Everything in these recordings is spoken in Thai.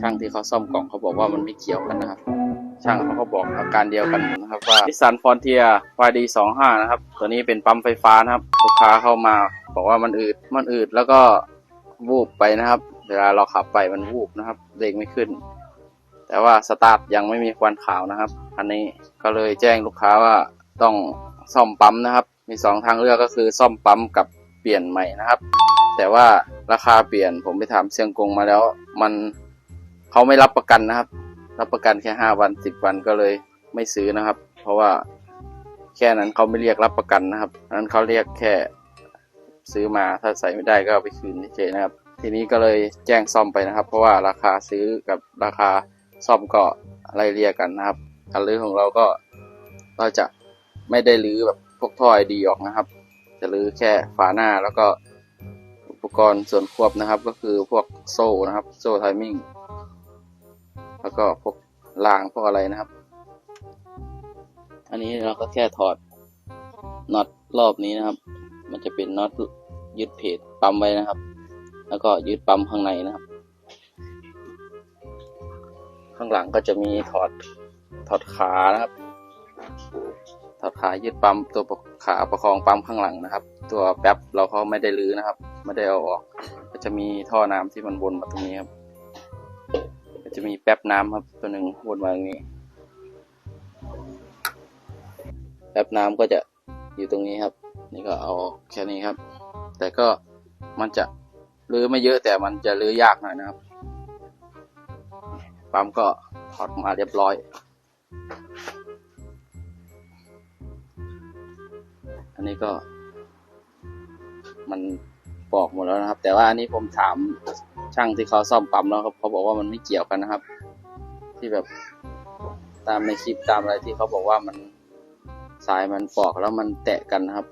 ช่างที่เขาซ่อมกล่องเขาบอกว่ามันไม่เกี่ยวกันนะครับ ช่างเขาก็บอกอาการเดียวกันนะครับว่านิสสันฟอนเทีย YD 2 5นะครับ ตัวนี้เป็นปั๊มไฟฟ้านะครับลูกค้าเข้ามา บอกว่ามันอืดมันอืดแล้วก็วูบไปนะครับ เวลาเราขับไปมันวูบนะครับเบรกไม่ขึ้น แต่ว่าสตาร์ทยังไม่มีควันขาวนะครับอันนี้ก็เลยแจ้งลูกค้าว่าต้องซ่อมปั๊มนะครับ มีสองทางเลือกก็คือซ่อมปั๊มกับเปลี่ยนใหม่นะครับ แต่ว่าราคาเปลี่ยนผมไปถามเซียงกงมาแล้วมัน เขาไม่รับประกันนะครับ รับประกันแค่ห้าวันสิบวันก็เลยไม่ซื้อนะครับ เพราะว่าแค่นั้นเขาไม่เรียกรับประกันนะครับนั้นเขาเรียกแค่ซื้อมาถ้าใส่ไม่ได้ก็เอาไปคืนเฉยนะครับ ทีนี้ก็เลยแจ้งซ่อมไปนะครับ เพราะว่าราคาซื้อกับราคาซ่อมก็ไล่เรียกกันนะครับการรื้อของเราก็เราจะไม่ได้รื้อแบบพวกท่อไอดีออกนะครับ จะรื้อแค่ฝาหน้าแล้วก็อุปกรณ์ส่วนควบนะครับ ก็คือพวกโซ่นะครับ โซ่ไทมิ่ง แล้วก็พวกรางพวกอะไรนะครับ อันนี้เราก็แค่ถอดน็อตรอบนี้นะครับ มันจะเป็นน็อตยึดเพจปั๊มไว้นะครับ แล้วก็ยึดปั๊มข้างในนะครับ ข้างหลังก็จะมีถอดถอดขานะครับ ถอดขายึดปั๊มตัวขาประคองปั๊มข้างหลังนะครับ ตัวแป๊บเราเขาไม่ได้รื้อนะครับ ไม่ได้เอาออก ก็จะมีท่อน้ำที่มันวนมาตรงนี้ครับ ก็จะมีแป๊บน้ำครับตัวหนึ่งวนมาตรงนี้ แป๊บน้ำก็จะอยู่ตรงนี้ครับ นี่ก็เอาแค่นี้ครับ แต่ก็มันจะรื้อไม่เยอะแต่มันจะรื้อยากหน่อยนะครับปั๊มก็ถอดมาเรียบร้อย อันนี้ก็ มันปอกหมดแล้วนะครับ แต่ว่าอันนี้ผมถาม ช่างที่เขาซ่อมปั๊มแล้วครับเขาบอกว่ามันไม่เกี่ยวกันนะครับ ที่แบบตามในคลิปตามอะไรที่เขาบอกว่ามันสายมันปอกแล้วมันแตะกันนะครับ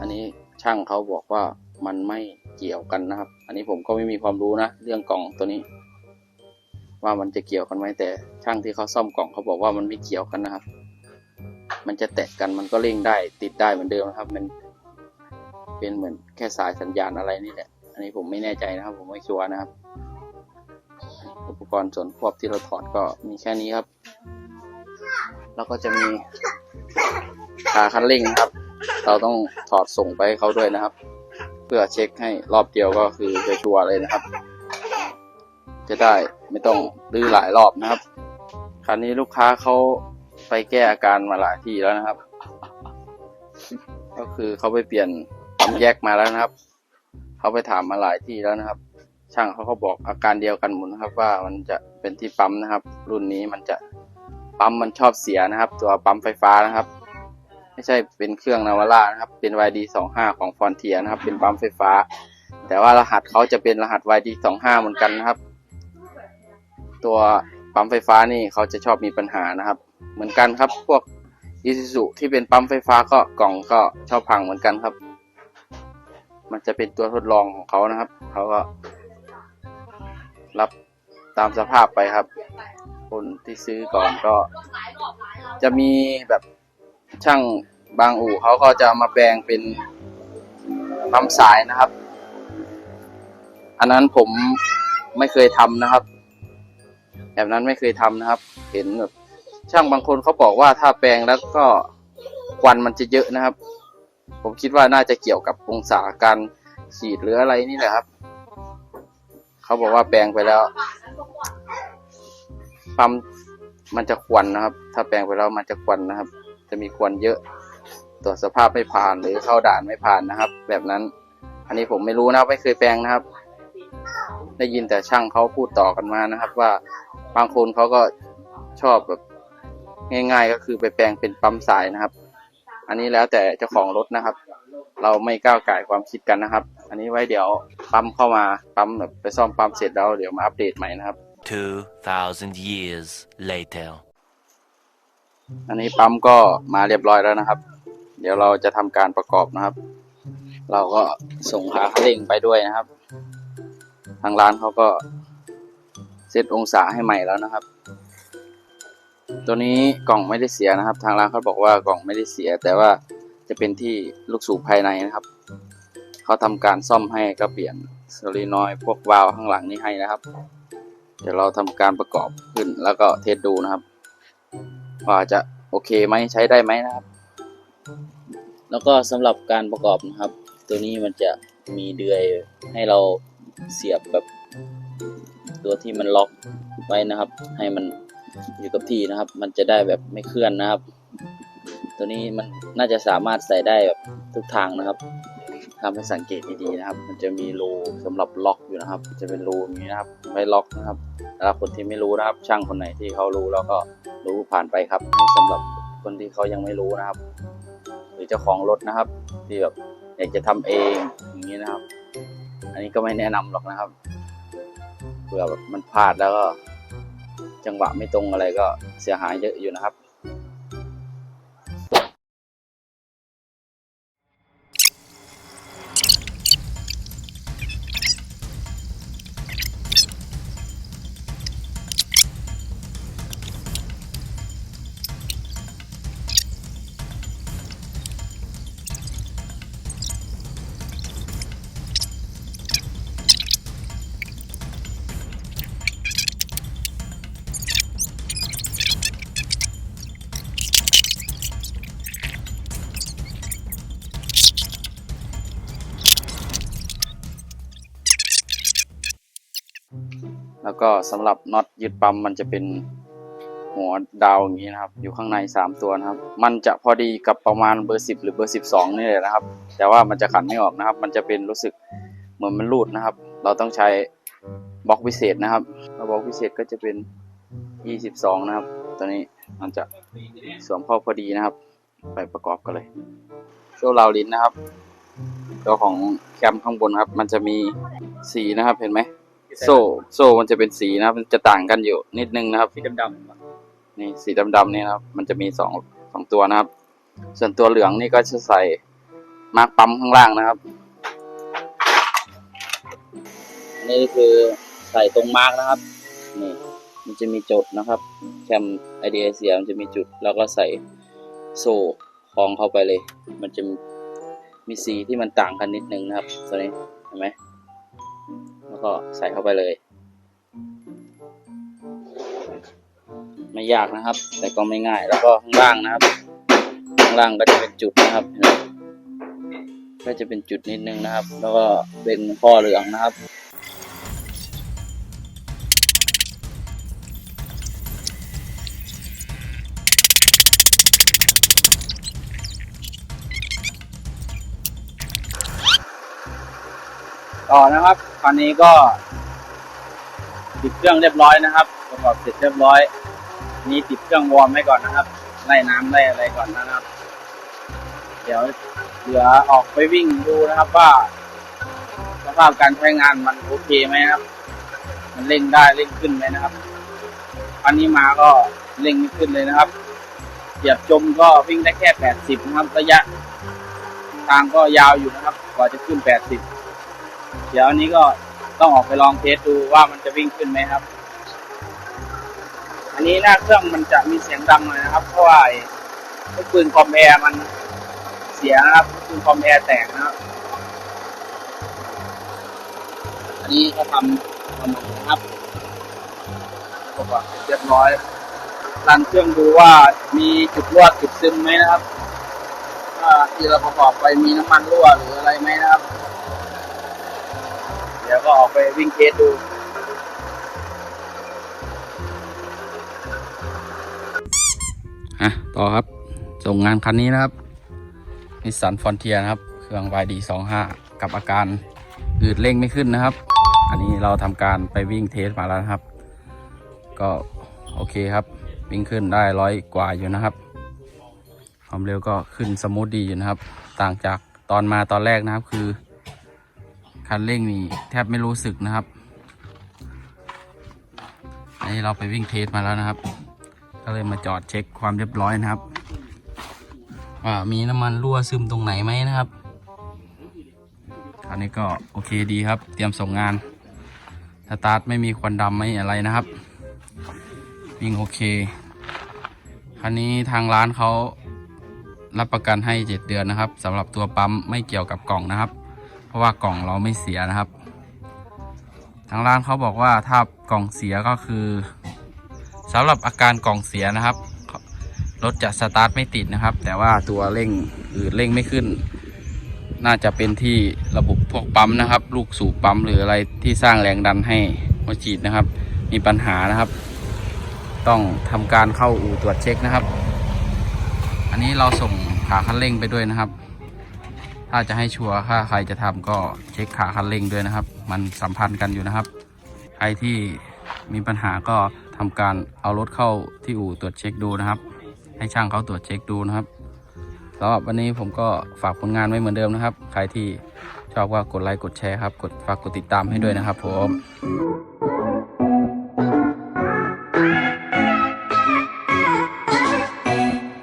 อันนี้ช่างเขาบอกว่ามันไม่เกี่ยวกันนะครับ อันนี้ผมก็ไม่มีความรู้นะ เรื่องกล่องตัวนี้ ว่ามันจะเกี่ยวกันไหมแต่ช่างที่เขาซ่อมกล่องเขาบอกว่ามันไม่เกี่ยวกันนะครับ มันจะแตะกันมันก็เร่งได้ติดได้เหมือนเดิมนะครับ มันเป็นเหมือนแค่สายสัญญาณอะไรนี่แหละ นนี้ผมไม่แน่ใจนะครับ ผมไม่ชัวร์นะครับ อุปกรณ์ส่วนควบที่เราถอดก็มีแค่นี้ครับ แล้วก็จะมีขาคันเร่งนะครับ เราต้องถอดส่งไปให้เขาด้วยนะครับ เพื่อเช็คให้รอบเดียวก็คือจะชัวร์เลยนะครับ จะได้ไม่ต้องดื้อหลายรอบนะครับคราวนี้ลูกค้าเขาไปแก้อาการมาหลายที่แล้วนะครับ ก็คือเขาไปเปลี่ยนปั๊มแยกมาแล้วนะครับ เขาไปถามมาหลายที่แล้วนะครับ ช่างเขาก็บอกอาการเดียวกันหมดนะครับ ว่ามันจะเป็นที่ปั๊มนะครับ รุ่นนี้มันจะปั๊มมันชอบเสียนะครับ ตัวปั๊มไฟฟ้านะครับ ไม่ใช่เป็นเครื่องนาวาร่านะครับ เป็น YD 2 5 ของฟอนเทียนะครับ เป็นปั๊มไฟฟ้า แต่ว่ารหัสเขาจะเป็นรหัส YD 2 5 เหมือนกันนะครับ ตัวปั๊มไฟฟ้านี่เขาจะชอบมีปัญหานะครับ เหมือนกันครับพวกอีซูซูที่เป็นปั๊มไฟฟ้าก็กล่องก็ชอบพังเหมือนกันครับ มันจะเป็นตัวทดลองของเขานะครับ เขาก็ รับตามสภาพไปครับ คนที่ซื้อก่อนก็ จะมีแบบช่างบางอู่เขาก็จะมาแปลงเป็นปั๊มสายนะครับ อันนั้นผมไม่เคยทำนะครับ แบบนั้นไม่เคยทำนะครับ เห็นแบบช่างบางคนเขาบอกว่าถ้าแปลงแล้วก็ควันมันจะเยอะนะครับ ผมคิดว่าน่าจะเกี่ยวกับองศาการฉีดหรืออะไรนี่แหละครับ เขาบอกว่าแปลงไปแล้วปั๊มมันจะควันนะครับ ถ้าแปลงไปแล้วมันจะควันนะครับ จะมีควันเยอะตรวจสภาพไม่ผ่านหรือเข้าด่านไม่ผ่านนะครับ แบบนั้น อันนี้ผมไม่รู้นะครับไม่เคยแปลงนะครับ ได้ยินแต่ช่างเขาพูดต่อกันมานะครับ ว่าบางคนเขาก็ชอบแบบง่าย ๆ ก็คือไปแปลงเป็นปั๊มสายนะครับ อันนี้แล้วแต่เจ้าของรถนะครับ เราไม่ก้าวไก่ายความคิดกันนะครับ อันนี้ไว้เดี๋ยวปั๊มเข้ามาปั๊มแบบไปซ่อมปั๊มเสร็จแล้วเดี๋ยวมาอัปเดตใหม่นะครับ 2,000 years later. อันนี้ปั๊มก็มาเรียบร้อยแล้วนะครับ เดี๋ยวเราจะทำการประกอบนะครับ เราก็ส่งขาคันเร่งไปด้วยนะครับ ทางร้านเขาก็เซตองศาให้ใหม่แล้วนะครับ ตัวนี้กล่องไม่ได้เสียนะครับ ทางร้านเขาบอกว่ากล่องไม่ได้เสีย แต่ว่าจะเป็นที่ลูกสูบภายในนะครับเขาทำการซ่อมให้ก็เปลี่ยนโซลีนอยพวกวาล์วข้างหลังนี่ให้นะครับ เดี๋ยวเราทำการประกอบขึ้นแล้วก็เทสดูนะครับ ว่าจะโอเคไหมใช้ได้ไหมนะครับ แล้วก็สำหรับการประกอบนะครับ ตัวนี้มันจะมีเดือยให้เราเสียบแบบตัวที่มันล็อกไว้นะครับ ให้มัน อยู่กับที่นะครับ มันจะได้แบบไม่เคลื่อนนะครับ ตัวนี้มันน่าจะสามารถใส่ได้แบบทุกทางนะครับทำให้สังเกตดีๆนะครับ มันจะมีรูสำหรับล็อกอยู่นะครับ จะเป็นรูอย่างนี้นะครับ ไว้ล็อกนะครับสำหรับคนที่ไม่รู้นะครับ ช่างคนไหนที่เขารู้แล้วก็รู้ผ่านไปครับนี่สำหรับคนที่เขายังไม่รู้นะครับ หรือเจ้าของรถนะครับ ที่แบบอยากจะทำเองอย่างนี้นะครับ อันนี้ก็ไม่แนะนำหรอกนะครับเผื่อแบบมันพลาดแล้วก็ จังหวะไม่ตรงอะไรก็เสียหายเยอะอยู่นะครับ แล้วก็สำหรับน็อตยึดปั๊มมันจะเป็นหัวดาวอย่างนี้นะครับ อยู่ข้างในสามตัวนะครับ มันจะพอดีกับประมาณเบอร์สิบหรือเบอร์สิบสองนี่เลยนะครับ แต่ว่ามันจะขันไม่ออกนะครับ มันจะเป็นรู้สึกเหมือนมันรูดนะครับ เราต้องใช้บล็อกพิเศษนะครับแล้วบล็อกพิเศษก็จะเป็น 22 นะครับ ตัวนี้มันจะสวมเข้าพอดีนะครับ ไปประกอบกันเลยโซ่ราวลิ้นนะครับ ตัวของแคมข้างบนครับ มันจะมีสีนะครับเห็นไหม โซ่โซ่มันจะเป็นสีนะครับ มันจะต่างกันอยู่นิดนึงนะครับสีดำนี่สีดำๆนี่นะครับ มันจะมีสองสองตัวนะครับ ส่วนตัวเหลืองนี่ก็จะใส่มาร์กปั๊มข้างล่างนะครับ นี่คือใส่ตรงมาร์กนะครับนี่มันจะมีจุดนะครับแคมไอเดียเสียมันจะมีจุด แล้วก็ใส่โซ่คล้องเข้าไปเลย มันจะมีสีที่มันต่างกันนิดนึงนะครับตัวนี้เห็นไหมแล้ว ก็ใส่เข้าไปเลย ไม่ยากนะครับ แต่ก็ไม่ง่ายแล้วก็ข้างล่างนะครับ ข้างล่างก็จะเป็นจุดนะครับก็จะเป็นจุดนิดนึงนะครับ แล้วก็เป็นข้อเหลืองนะครับ ต่อนะครับคราวนี้ก็ติดเครื่องเรียบร้อยนะครับประกอบเสร็จเรียบร้อย นี่ติดเครื่องวอร์มไว้ก่อนนะครับไล่น้ำไล่อะไรก่อนนะครับ เดี๋ยวเหลือออกไปวิ่งดูนะครับว่าสภาพการใช้งานมันโอเคไหมครับ มันเร่งได้เร่งขึ้นไหมนะครับ อันนี้มาก็เร่งไม่ขึ้นเลยนะครับเหยียบจมก็วิ่งได้แค่แปดสิบนะครับ ระยะ ทางก็ยาวอยู่นะครับ กว่าจะขึ้นแปดสิบ เดี๋ยวอันนี้ก็ต้องออกไปลองเทสดูว่ามันจะวิ่งขึ้นไหมครับ อันนี้หน้าเครื่องมันจะมีเสียงดังหน่อยนะครับ เพราะว่าไอ้ลูกปืนคอมแอร์มันเสียนะครับลูกปืนคอมแอร์แตกนะครับ อันนี้เขาทำทำใหม่นะครับประกอบเสร็จเรียบร้อยรันเครื่องดูว่ามีจุดรั่วจุดซึมไหมนะครับว่าที่เราประกอบไปมีน้ำมันรั่วหรืออะไรไหมนะครับ ดี๋ยวก็ออกไปวิ่งเทสดูอะต่อครับ ส่งงานคันนี้นะครับนิสสันฟอนเทียนะครับ เครื่อง YD 25 กับอาการอืดเร่งไม่ขึ้นนะครับ อันนี้เราทำการไปวิ่งเทสมาแล้วนะครับ ก็โอเคครับ วิ่งขึ้นได้ร้อยกว่าอยู่นะครับ ความเร็วก็ขึ้นสมูทดีอยู่นะครับ ต่างจากตอนมาตอนแรกนะครับคือ คันเร่งนี่แทบไม่รู้สึกนะครับอันนี้เราไปวิ่งเทสมาแล้วนะครับ ก็เลยมาจอดเช็คความเรียบร้อยนะครับว่ามีน้ำมันรั่วซึมตรงไหนไหมนะครับคันนี้ก็โอเคดีครับ เตรียมส่งงานสตาร์ทไม่มีควันดำไม่อะไรนะครับ วิ่งโอเคคันนี้ทางร้านเขารับประกันให้ 7 เดือนนะครับสำหรับตัวปั๊มไม่เกี่ยวกับกล่องนะครับ เพราะว่ากล่องเราไม่เสียนะครับ ทางร้านเขาบอกว่าถ้ากล่องเสียก็คือสำหรับอาการกล่องเสียนะครับรถจะสตาร์ทไม่ติดนะครับ แต่ว่าตัวเร่งอืดเร่งไม่ขึ้น น่าจะเป็นที่ระบบพวกปั๊มนะครับ ลูกสูบปั๊มหรืออะไรที่สร้างแรงดันให้หัวฉีดนะครับ มีปัญหานะครับ ต้องทำการเข้าอู่ตรวจเช็คนะครับ อันนี้เราส่งขาคันเร่งไปด้วยนะครับ ถ้าจะให้ชัวร์ถ้าใครจะทำก็เช็คขาคันเร่งด้วยนะครับ มันสัมพันธ์กันอยู่นะครับ ใครที่มีปัญหาก็ทำการเอารถเข้าที่อู่ตรวจเช็คดูนะครับ ให้ช่างเขาตรวจเช็คดูนะครับสำหรับวันนี้ผมก็ฝากผลงานไว้เหมือนเดิมนะครับ ใครที่ชอบก็กดไลค์กดแชร์ครับ กดฝากกดติดตามให้ด้วยนะครับผม